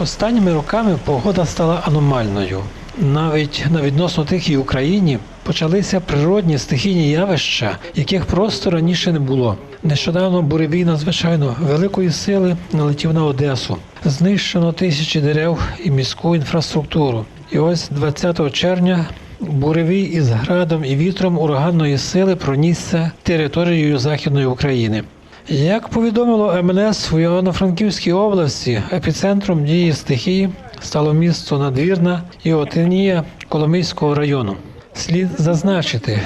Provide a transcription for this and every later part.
Останніми роками погода стала аномальною. Навіть на відносно тихій Україні почалися природні стихійні явища, яких просто раніше не було. Нещодавно буревій надзвичайно великої сили налетів на Одесу. Знищено тисячі дерев і міську інфраструктуру. І ось 20 червня буревій із градом і вітром ураганної сили пронісся територією Західної України. Як повідомило МНС в Івано-Франківській області, епіцентром дії стихії стало місто Надвірна і Отинія Коломийського району. Слід зазначити,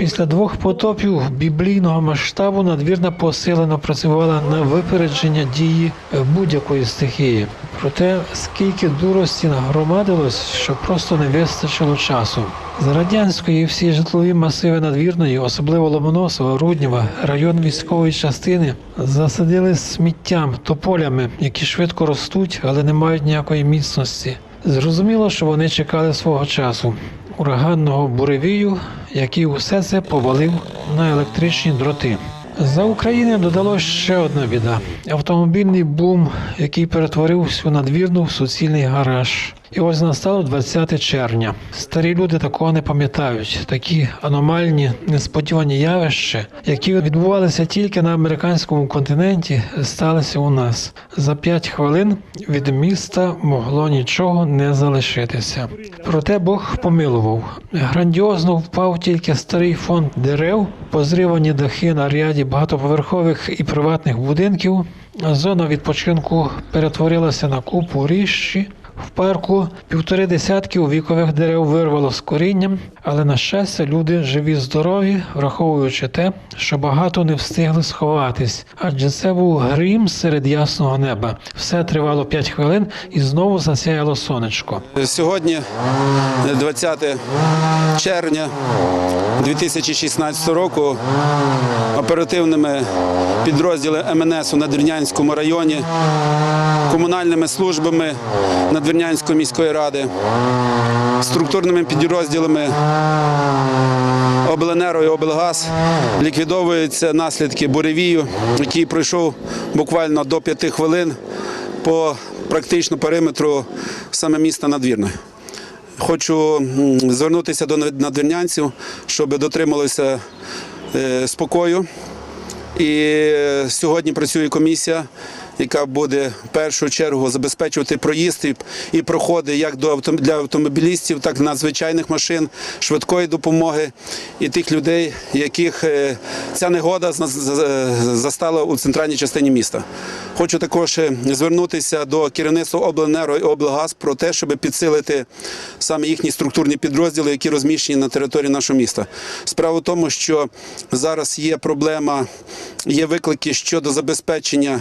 після двох потопів біблійного масштабу надвірна посилено працювала на випередження дії будь-якої стихії. Проте скільки дурості нагромадилось, що просто не вистачило часу. З радянської всі житлові масиви надвірної, особливо Ломоносова, Руднєва, район військової частини, засадили сміттям, тополями, які швидко ростуть, але не мають ніякої міцності. Зрозуміло, що вони чекали свого часу ураганного буревію, який усе це повалив на електричні дроти. За України додалось ще одна біда: автомобільний бум, який перетворив всю надвірну в суцільний гараж. І ось настало 20 червня. Старі люди такого не пам'ятають. Такі аномальні, несподівані явища, які відбувалися тільки на американському континенті, сталися у нас. За 5 хвилин від міста могло нічого не залишитися. Проте Бог помилував. Грандіозно впав тільки старий фонд дерев, позривані дахи на ряді багатоповерхових і приватних будинків. Зона відпочинку перетворилася на купу ріщі. В парку півтори десятки вікових дерев вирвало з корінням, але на щастя люди живі, здорові, враховуючи те, що багато не встигли сховатись, адже це був грім серед ясного неба. Все тривало 5 хвилин і знову засяяло сонечко. Сьогодні, 20 червня 2016 року, оперативними підрозділами МНС у Надвірнянському районі, комунальними службами Надвірнянської міської ради, структурними підрозділами Обленерго і Облгаз ліквідовуються наслідки буревію, який пройшов буквально до 5 хвилин по практично периметру саме міста Надвірної. Хочу звернутися до надвірнянців, щоб дотрималися е, спокою. І е, сьогодні працює комісія, яка буде в першу чергу забезпечувати проїзд і- проходи як до для автомобілістів, так і надзвичайних машин, швидкої допомоги і тих людей, яких е, ця негода застала у центральній частині міста. Хочу також е, звернутися до керівництва обленерго і облгаз про те, щоб підсилити саме їхні структурні підрозділи, які розміщені на території нашого міста. Справа в тому, що зараз є проблема, є виклики щодо забезпечення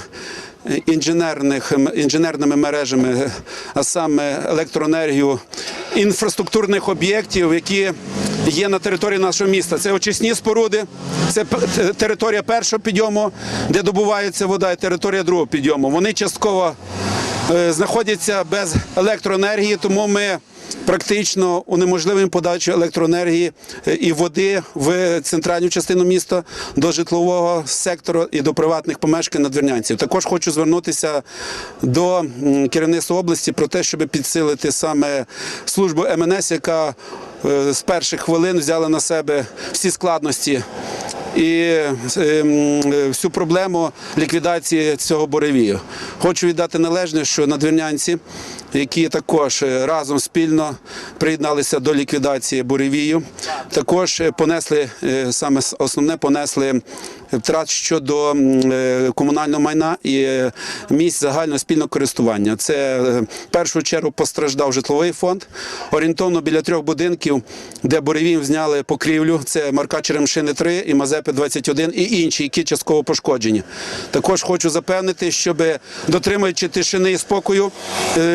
інженерних інженерними мережами, а саме електроенергію інфраструктурних об'єктів, які є на території нашого міста. Це очисні споруди, це територія першого підйому, де добувається вода, і територія другого підйому. Вони частково знаходяться без електроенергії, тому ми практично унеможливимо подачу електроенергії е, і води в центральну частину міста до житлового сектору і до приватних помешкань надвірнянців. Також хочу звернутися до керівництва області про те, щоб підсилити саме службу МНС, яка е, з перших хвилин взяла на себе всі складності і е, м, е, всю проблему ліквідації цього буревію. Хочу віддати належне, що надвірнянці, які також е, разом спільно приєдналися до ліквідації буревію, також е, понесли е, саме основне понесли втрат щодо е, комунального майна і е, місць загального спільного користування. Це е, в першу чергу постраждав житловий фонд. Орієнтовно біля трьох будинків, де буревієм зняли покрівлю. Це Марка Черемшини 3 і Мазепи 21 і інші, які частково пошкоджені. Також хочу запевнити, щоб дотримуючи тишини і спокою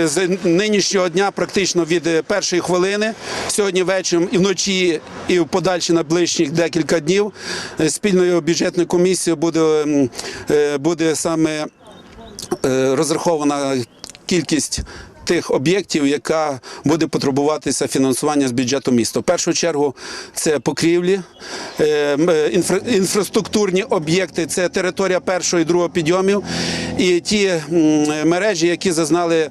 з нинішнього дня, практично від першої хвилини, сьогодні вечором і вночі, і в подальші найближчих декілька днів, спільною бюджетною комісією буде, е, буде саме е, розрахована кількість тих об'єктів, яка буде потребуватися фінансування з бюджету міста. В першу чергу це покрівлі, е, інфра- інфраструктурні об'єкти, це територія першого і другого підйомів, і ті мережі, які зазнали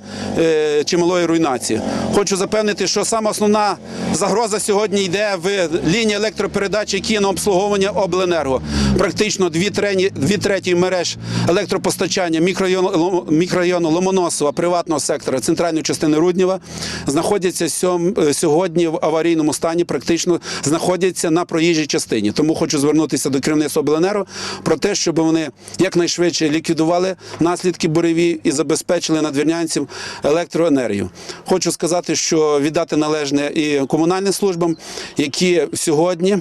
чималої руйнації. Хочу запевнити, що сама основна загроза сьогодні йде в лінії електропередач, які на обслуговування обленерго. Практично дві, трені, дві треті мереж електропостачання мікрорайону, мікрорайону Ломоносова, приватного сектора, центральної частини Руднєва знаходяться сьом, е, сьогодні в аварійному стані, практично знаходяться на проїжджій частині. Тому хочу звернутися до керівництва обленерго про те, щоб вони якнайшвидше ліквідували наслідки буревій і забезпечили надвірнянців електроенергію. Хочу сказати, що віддати належне і комунальним службам, які сьогодні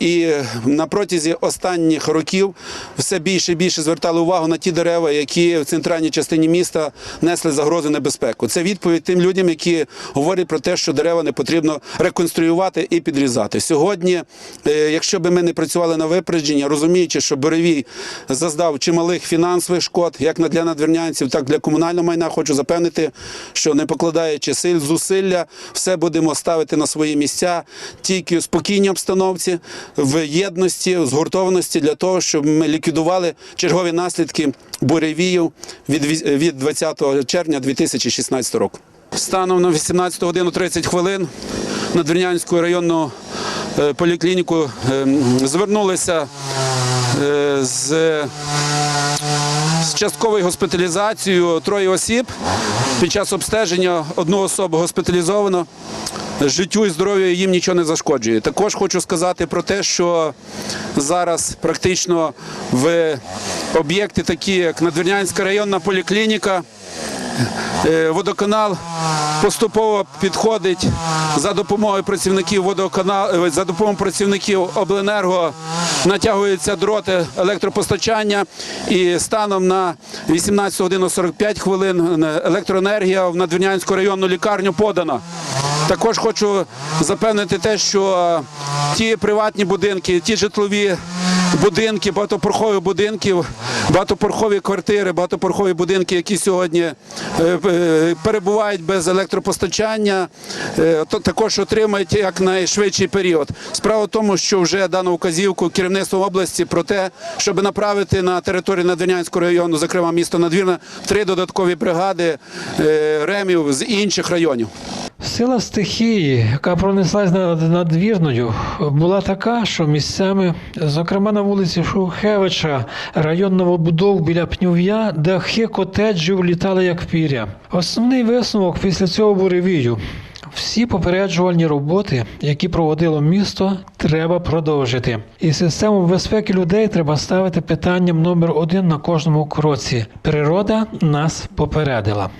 і на протязі останніх років все більше і більше звертали увагу на ті дерева, які в центральній частині міста несли загрозу небезпеку. Це відповідь тим людям, які говорять про те, що дерева не потрібно реконструювати і підрізати. Сьогодні, е, якщо би ми не працювали на випередження, розуміючи, що Боревій заздав чималих фінансових шкод, як для надвірнянців, так і для комунального майна, хочу запевнити, що не покладаючи сил, зусилля, все будемо ставити на свої місця тільки у спокійній обстановці, в єдності, згуртованості для того, щоб ми ліквідували чергові наслідки буревію від, 20 червня 2016 року. Станом на 18 годину 30 хвилин на Двірнянську районну е, поліклініку е, звернулися е, з з частковою госпіталізацією троє осіб. Під час обстеження одну особу госпіталізовано. Життю і здоров'ю їм нічого не зашкоджує. Також хочу сказати про те, що зараз практично в об'єкти, такі як Надвірнянська районна поліклініка, Е, водоканал поступово підходить за допомогою працівників водоканалу, за допомогою працівників обленерго натягуються дроти електропостачання. І станом на 18 годину 45 хвилин е, електроенергія в Надвірнянську районну лікарню подана. Також хочу запевнити те, що ті приватні будинки, ті житлові будинки, багатопорхові будинків, багатопорхові квартири, багатопорхові будинки, які сьогодні е, е, перебувають без електропостачання, е, то також отримають якнайшвидший період. Справа в тому, що вже дано вказівку керівництву області про те, щоб направити на територію Надвірнянського району, зокрема місто Надвірна, три додаткові бригади ремів з інших районів. Сила стихії, яка пронеслась над надвірною, була така, що місцями, зокрема на вулиці Шухевича, район новобудов біля Пнюв'я, дахи котеджів літали як піря. Основний висновок після цього буревію. Всі попереджувальні роботи, які проводило місто, треба продовжити. І систему безпеки людей треба ставити питанням номер один на кожному кроці. Природа нас попередила.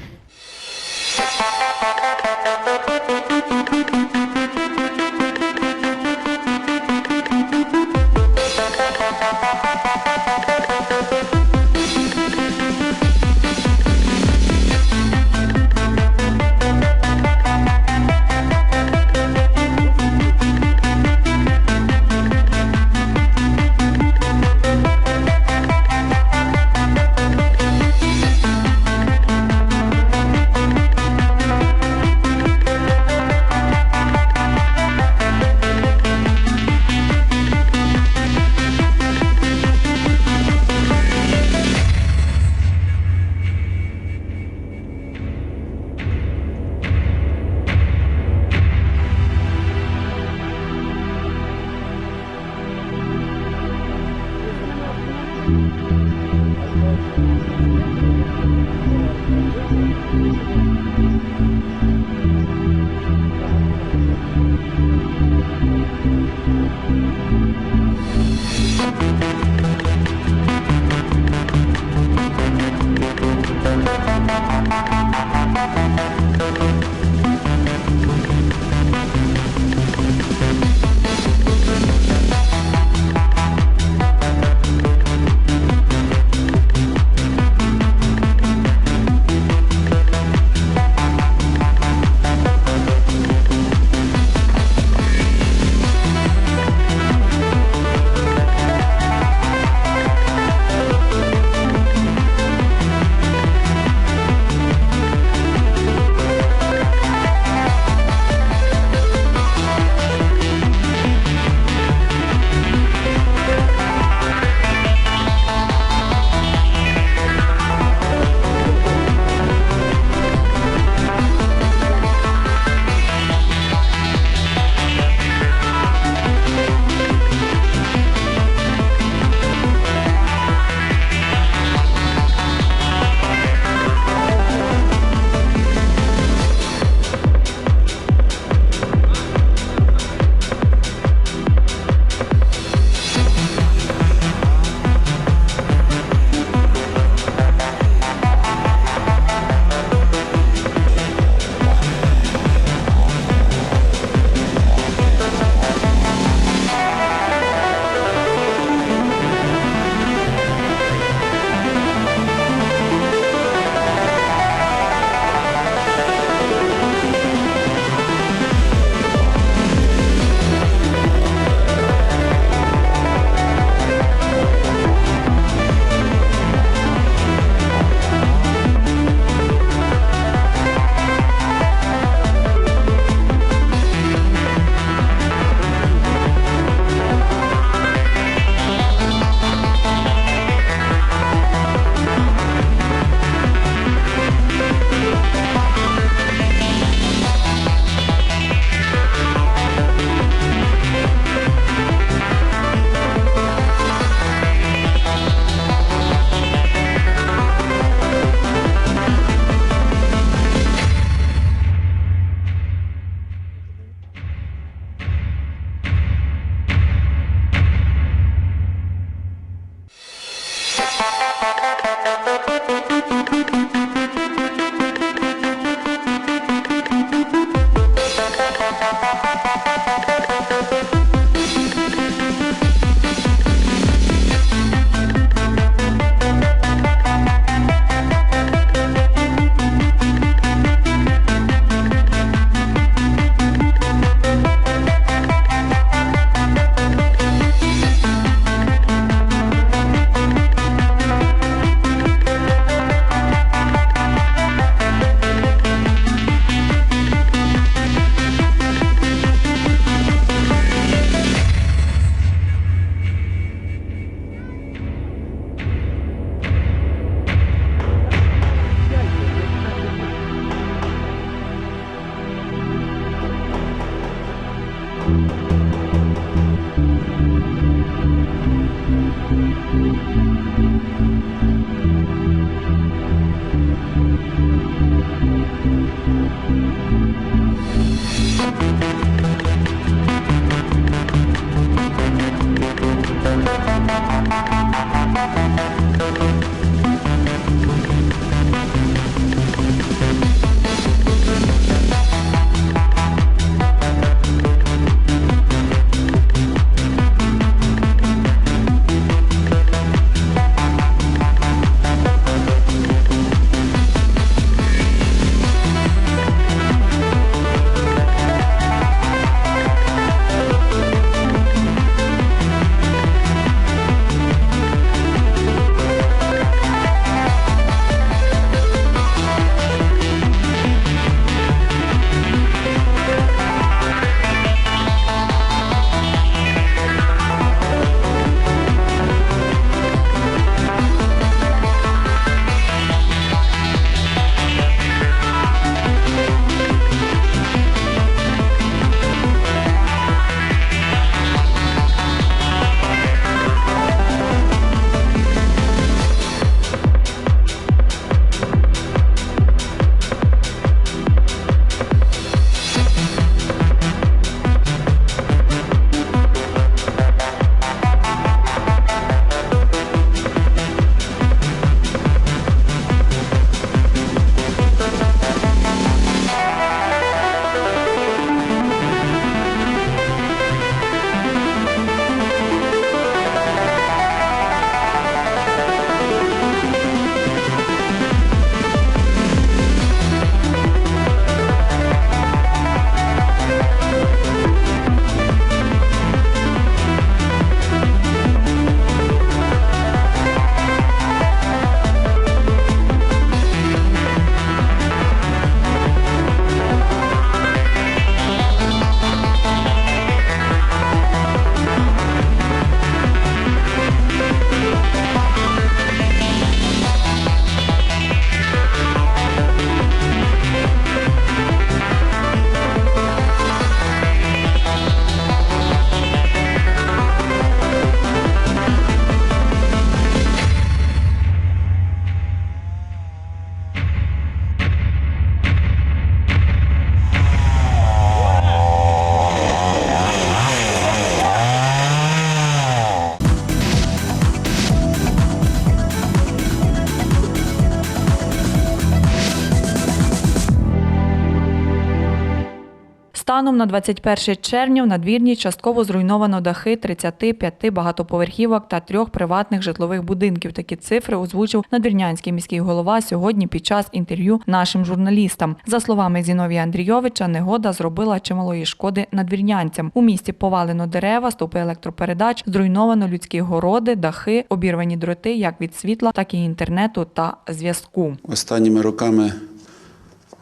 Станом на 21 червня в надвірні частково зруйновано дахи 35 багатоповерхівок та трьох приватних житлових будинків. Такі цифри озвучив надвірнянський міський голова сьогодні під час інтерв'ю нашим журналістам. За словами Зіновія Андрійовича, негода зробила чималої шкоди надвірнянцям. У місті повалено дерева, стовпи електропередач, зруйновано людські городи, дахи, обірвані дроти як від світла, так і інтернету та зв'язку. Останніми роками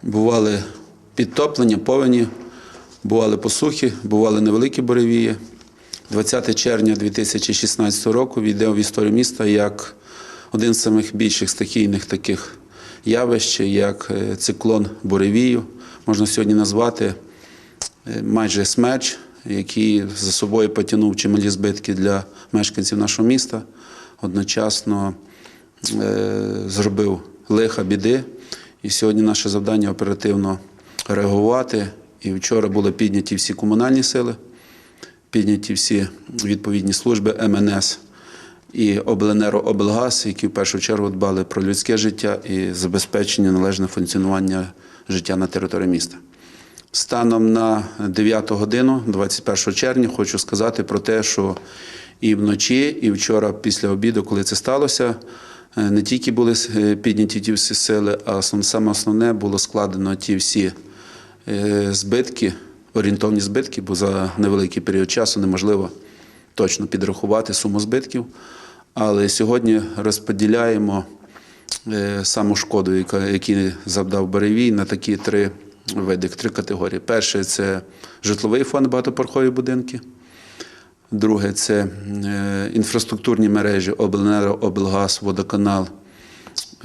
бували підтоплення, повені, бували посухи, бували невеликі буревії. 20 червня 2016 року війде в історію міста як один з самих більших стихійних таких явищ, як е, циклон буревію. Можна сьогодні назвати е, майже смерч, який за собою потягнув чималі збитки для мешканців нашого міста. Одночасно е, зробив лиха біди. І сьогодні наше завдання оперативно реагувати. І вчора були підняті всі комунальні сили, підняті всі відповідні служби МНС і Обленеро Облгаз, які в першу чергу дбали про людське життя і забезпечення належне функціонування життя на території міста. Станом на 9 годину, 21 червня, хочу сказати про те, що і вночі, і вчора після обіду, коли це сталося, е, не тільки були е, підняті ті всі сили, а саме основне було складено ті всі збитки, орієнтовні збитки, бо за невеликий період часу неможливо точно підрахувати суму збитків. Але сьогодні розподіляємо е, саму шкоду, який завдав Беревій, на такі три види, три категорії. Перше це житловий фонд багатоповерхові будинки. Друге це е, інфраструктурні мережі Обленерго, Облгаз, Водоканал,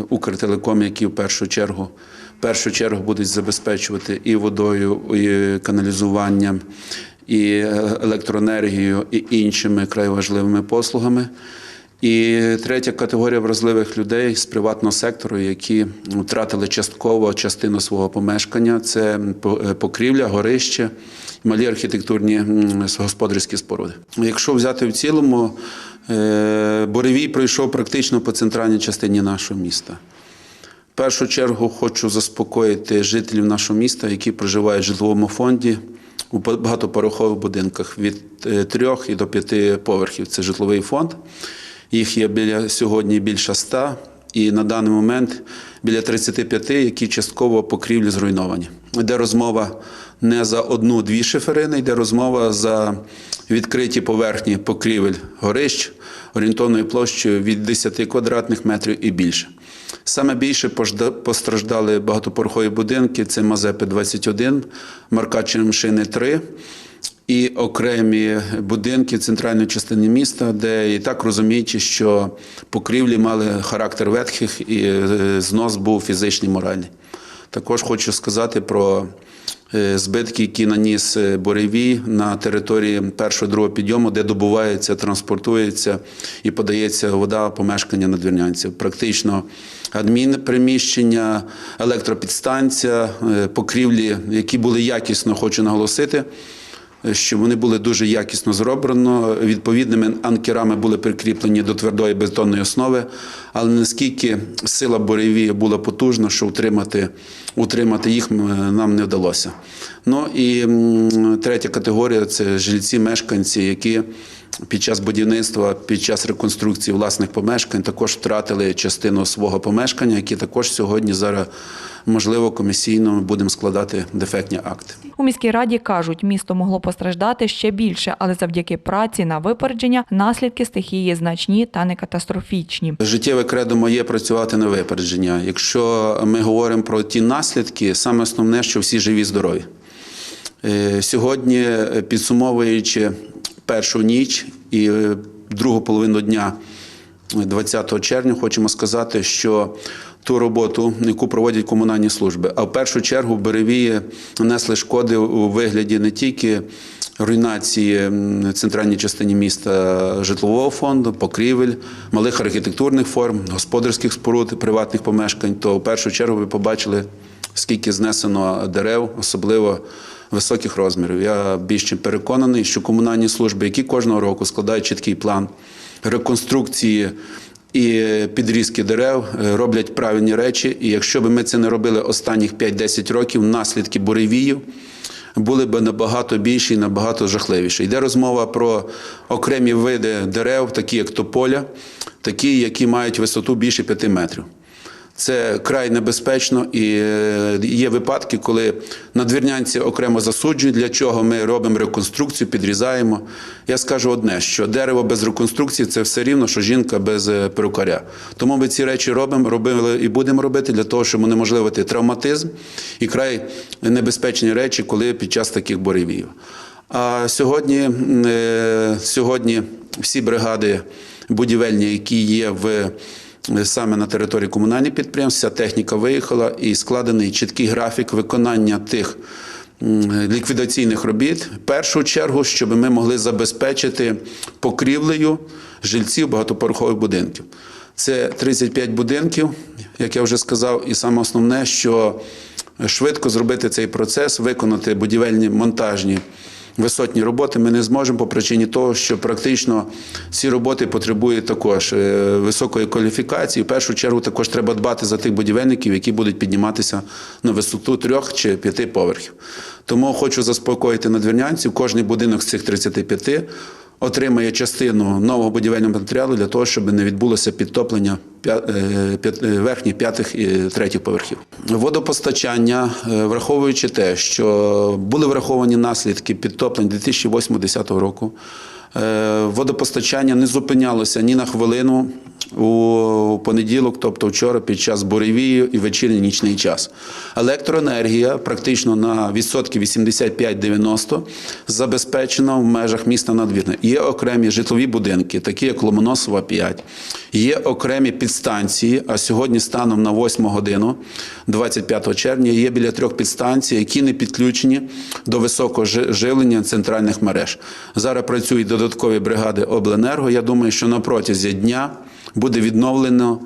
Укртелеком, які в першу чергу, першу чергу будуть забезпечувати і водою, і каналізуванням, і е, електроенергією, і іншими край важливими послугами. І третя категорія вразливих людей з приватного сектору, які втратили частково частину свого помешкання. Це е, покрівля, горище, малі архітектурні господарські споруди. Якщо взяти в цілому, е, буревій пройшов практично по центральній частині нашого міста. Першу чергу хочу заспокоїти жителів нашого міста, які проживають в житловому фонді у багатопорохових будинках від е, трьох і до п'яти поверхів. Це житловий фонд. Їх є біля сьогодні більше ста, і на даний момент біля 35, які частково покрівлі зруйновані. Йде розмова не за одну-дві шиферини, йде розмова за відкриті поверхні покрівель горищ орієнтовною площею від 10 квадратних метрів і більше. Саме більше постраждали багатопорохові будинки. Це Мазепи 21, Марка Черемшини 3 і окремі будинки в центральній частині міста, де і так розуміючи, що покрівлі мали характер ветхих і е, знос був фізичний, моральний. Також хочу сказати про е, збитки, які наніс Боревій на території першого другого підйому, де добувається, транспортується і подається вода помешкання надвірнянців. Практично адмінприміщення, електропідстанція, е, покрівлі, які були якісно, хочу наголосити що вони були дуже якісно зроблено. Відповідними анкерами були прикріплені до твердої бетонної основи, але наскільки сила буревія була потужна, що утримати, утримати їх нам не вдалося. Ну і третя категорія це жильці, мешканці, які під час будівництва, під час реконструкції власних помешкань також втратили частину свого помешкання, які також сьогодні зараз можливо комісійно ми будемо складати дефектні акти. У міській раді кажуть, місто могло постраждати ще більше, але завдяки праці на випередження наслідки стихії значні та не катастрофічні. Життєве кредо моє працювати на випередження. Якщо ми говоримо про ті наслідки, саме основне, що всі живі, здорові. Е, Сьогодні, е, підсумовуючи першу ніч і е, другу половину дня 20 червня, хочемо сказати, що ту роботу, яку проводять комунальні служби, а в першу чергу Беревії нанесли шкоди у вигляді не тільки руйнації в центральній частині міста житлового фонду, покрівель, малих архітектурних форм, господарських споруд, приватних помешкань, то в першу чергу ви побачили, скільки знесено дерев, особливо високих розмірів. Я більш чим переконаний, що комунальні служби, які кожного року складають чіткий план реконструкції і підрізки дерев, е, роблять правильні речі. І якщо б ми це не робили останніх 5-10 років, наслідки буревіїв були б набагато більші і набагато жахливіші. Йде розмова про окремі види дерев, такі як тополя, такі, які мають висоту більше 5 метрів. Це край небезпечно і е, є випадки, коли надвірнянці окремо засуджують, для чого ми робимо реконструкцію, підрізаємо. Я скажу одне: що дерево без реконструкції це все рівно, що жінка без е, перукаря. Тому ми ці речі робимо, робили і будемо робити для того, щоб унеможливити травматизм і край небезпечні речі, коли під час таких буревіїв. А сьогодні, е, сьогодні всі бригади будівельні, які є в саме на території комунальних підприємств, вся техніка виїхала і складений чіткий графік виконання тих ліквідаційних робіт. В першу чергу, щоб ми могли забезпечити покрівлею жильців багатоповерхових будинків. Це 35 будинків, як я вже сказав, і саме основне, що швидко зробити цей процес, виконати будівельні монтажні висотні роботи ми не зможемо по причині того, що практично ці роботи потребують також е, високої кваліфікації. В першу чергу також треба дбати за тих будівельників, які будуть підніматися на висоту трьох чи п'яти поверхів. Тому хочу заспокоїти надвірнянців, кожний будинок з цих 35 отримає частину нового будівельного матеріалу для того, щоб не відбулося підтоплення е, е, верхніх, п'ятих і третіх поверхів. Водопостачання, е, враховуючи те, що були враховані наслідки підтоплень 2008-2010 року. Водопостачання не зупинялося ні на хвилину у понеділок, тобто вчора, під час буревію і вечірній нічний час. Електроенергія практично на відсотки 85-90 забезпечена в межах міста Надвірне. Є окремі житлові будинки, такі як Ломоносова 5. Є окремі підстанції, а сьогодні станом на 8 годину, 25 червня, є біля трьох підстанцій, які не підключені до високого жи- живлення центральних мереж. Зараз працюють додаткові бригади обленерго. Я думаю, що на протязі дня буде відновлено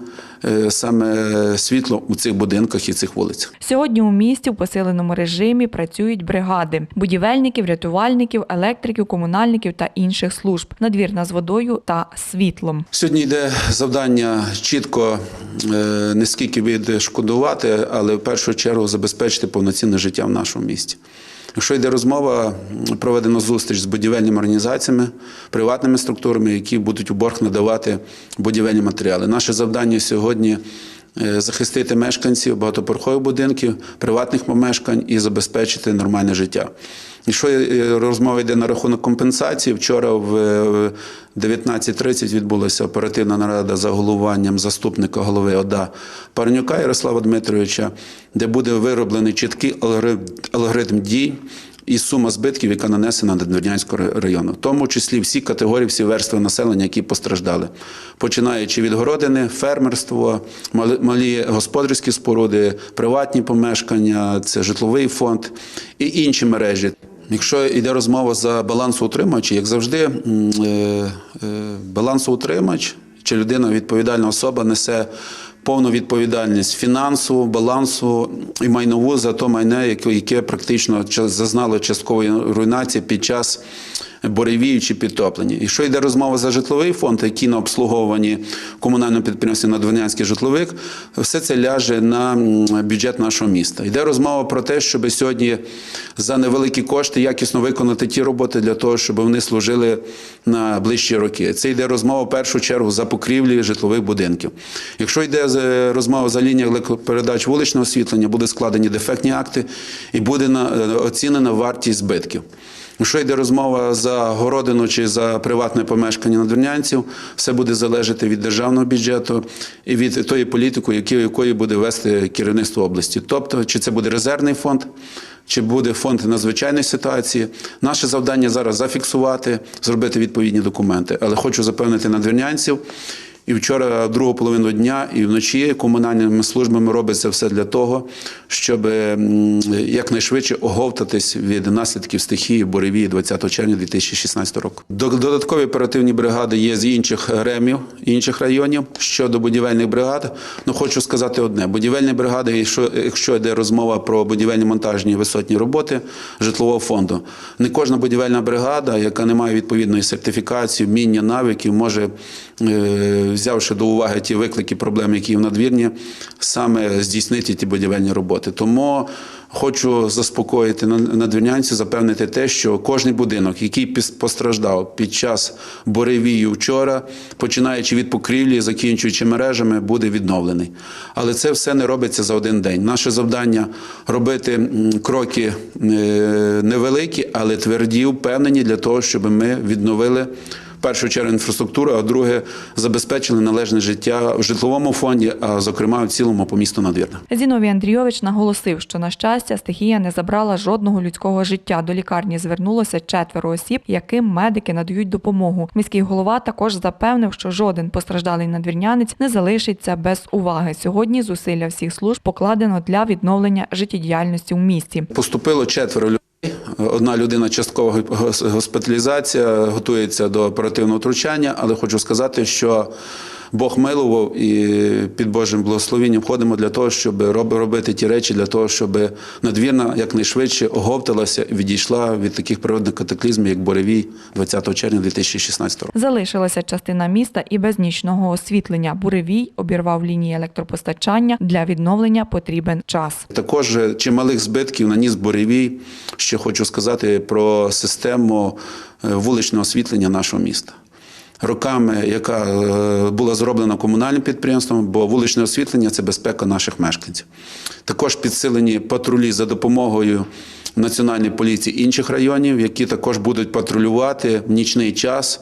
е, саме світло у цих будинках і цих вулицях. Сьогодні у місті в посиленому режимі працюють бригади будівельників, рятувальників, електриків, комунальників та інших служб. Надвірна з водою та світлом. Сьогодні йде завдання чітко е, не скільки відшкодувати, але в першу чергу забезпечити повноцінне життя в нашому місті. Якщо йде розмова, проведено зустріч з будівельними організаціями, приватними структурами, які будуть у борг надавати будівельні матеріали. Наше завдання сьогодні захистити мешканців багатоповерхових будинків, приватних помешкань і забезпечити нормальне життя. Якщо е, розмова йде на рахунок компенсації, вчора в е, 19.30 відбулася оперативна нарада за головуванням заступника голови ОДА Парнюка Ярослава Дмитровича, де буде вироблений чіткий алгоритм дій і сума збитків, яка нанесена на Надвірнянського району, в тому числі всі категорії, всі верстви населення, які постраждали, починаючи від городини, фермерство, малі господарські споруди, приватні помешкання, це житловий фонд і інші мережі. Якщо йде розмова за балансоутримувачі, як завжди, е, е, балансоутримач чи людина, відповідальна особа, несе повну відповідальність фінансову, балансу і майнову за то майне, яке, практично зазнало часткової руйнації під час буревію чи підтоплення. Якщо йде розмова за житловий фонд, який на обслуговуванні комунального підприємства Надвірнянський житловик, все це ляже на бюджет нашого міста. Йде розмова про те, щоб сьогодні за невеликі кошти якісно виконати ті роботи для того, щоб вони служили на ближчі роки. Це йде розмова в першу чергу за покрівлі житлових будинків. Якщо йде з- розмова за лініях електропередач вуличного освітлення, буде складені дефектні акти і буде е, оцінена вартість збитків. Якщо йде розмова за городину чи за приватне помешкання надвірнянців, все буде залежати від державного бюджету і від тої політики, якої буде вести керівництво області. Тобто, чи це буде резервний фонд, чи буде фонд надзвичайної ситуації. Наше завдання зараз зафіксувати, зробити відповідні документи. Але хочу запевнити надвірнянців. І вчора, другу половину дня, і вночі комунальними службами робиться все для того, щоб якнайшвидше оговтатись від наслідків стихії буревії 20 червня 2016 року. До- Додаткові оперативні бригади є з інших ремів, інших районів. Щодо будівельних бригад, ну хочу сказати одне: будівельні бригади, якщо, якщо йде розмова про будівельні монтажні висотні роботи житлового фонду, не кожна будівельна бригада, яка не має відповідної сертифікації, вміння навиків, може, е, взявши до уваги ті виклики, проблеми, які є в надвірні, саме здійснити ті будівельні роботи. Тому хочу заспокоїти на- надвірнянців, запевнити те, що кожний будинок, який постраждав під час буревію вчора, починаючи від покрівлі, закінчуючи мережами, буде відновлений. Але це все не робиться за один день. Наше завдання робити кроки е, невеликі, але тверді, впевнені для того, щоб ми відновили. В першу чергу інфраструктуру, а друге забезпечили належне життя в житловому фонді, а зокрема в цілому по місту Надвірна. Зіновій Андрійович наголосив, що на щастя стихія не забрала жодного людського життя. До лікарні звернулося четверо осіб, яким медики надають допомогу. Міський голова також запевнив, що жоден постраждалий надвірнянець не залишиться без уваги. Сьогодні зусилля всіх служб покладено для відновлення життєдіяльності у місті. Поступило четверо людей. Одна людина часткова гос- госпіталізація, готується до оперативного втручання, але хочу сказати, що Бог милував і під Божим благословенням ходимо для того, щоб роб- робити ті речі, для того, щоб надвірна якнайшвидше оговталася і відійшла від таких природних катаклізмів, як буревій 20 червня 2016 року. Залишилася частина міста і без нічного освітлення. Буревій обірвав лінії електропостачання. Для відновлення потрібен час. Також чималих збитків наніс буревій. Ще хочу сказати про систему е, вуличного освітлення нашого міста. Роками, яка е, була зроблена комунальним підприємством, бо вуличне освітлення це безпека наших мешканців. Також підсилені патрулі за допомогою Національної поліції інших районів, які також будуть патрулювати в нічний час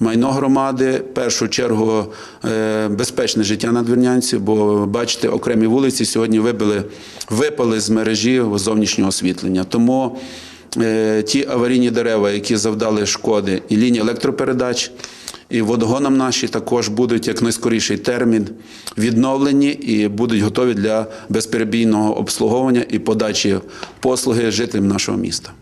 майно громади, в першу чергу е, безпечне життя надвірнянців, бо бачите, окремі вулиці сьогодні вибили, випали з мережі зовнішнього освітлення. Тому е, ті аварійні дерева, які завдали шкоди, і лінії електропередач, і водогонам наші також будуть як найскоріший термін відновлені і будуть готові для безперебійного обслуговування і подачі послуги жителям нашого міста.